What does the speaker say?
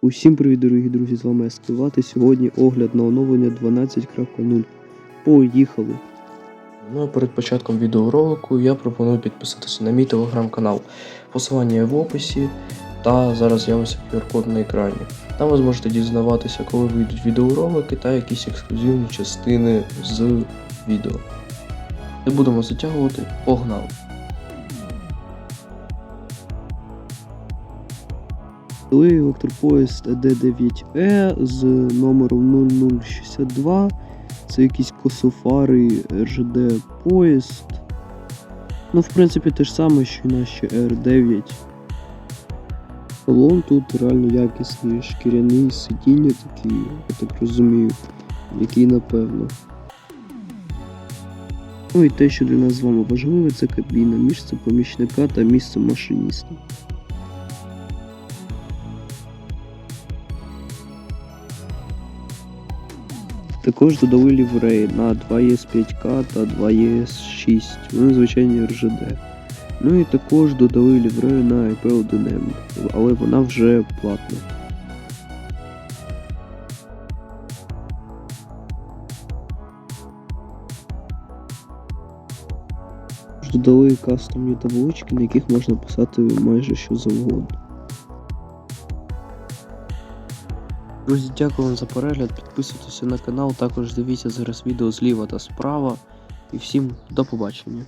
Усім привіт, дорогі друзі, з вами Ескивати. Сьогодні огляд на оновлення 12.0. Поїхали! Ну а перед початком відеоролику я пропоную підписатися на мій телеграм-канал. Посилання є в описі та зараз з'явиться QR-код на екрані. Там ви зможете дізнаватися, коли вийдуть відеоролики та якісь ексклюзивні частини з відео. Не будемо затягувати, погнали! Дали електропоїзд D9E з номером 0062. Це якийсь кософари РЖД поїзд. Ну, в принципі, те ж саме, що і наші R9. Салон тут реально якісний, шкіряний, сидіння такі, я так розумію, який напевно. Ну і те, що для нас з вами важливе, це кабіна, місце помічника та місце машиніста. Також додали лівреї на 2ES5К та 2ES6, вони звичайні РЖД. Ну і також додали ліврею на IP1M, але вона вже платна. Додали кастомні таблички, на яких можна писати майже що завгодно. Друзі, дякую вам за перегляд. Підписуйтеся на канал, також дивіться зараз відео зліва та справа. І всім до побачення.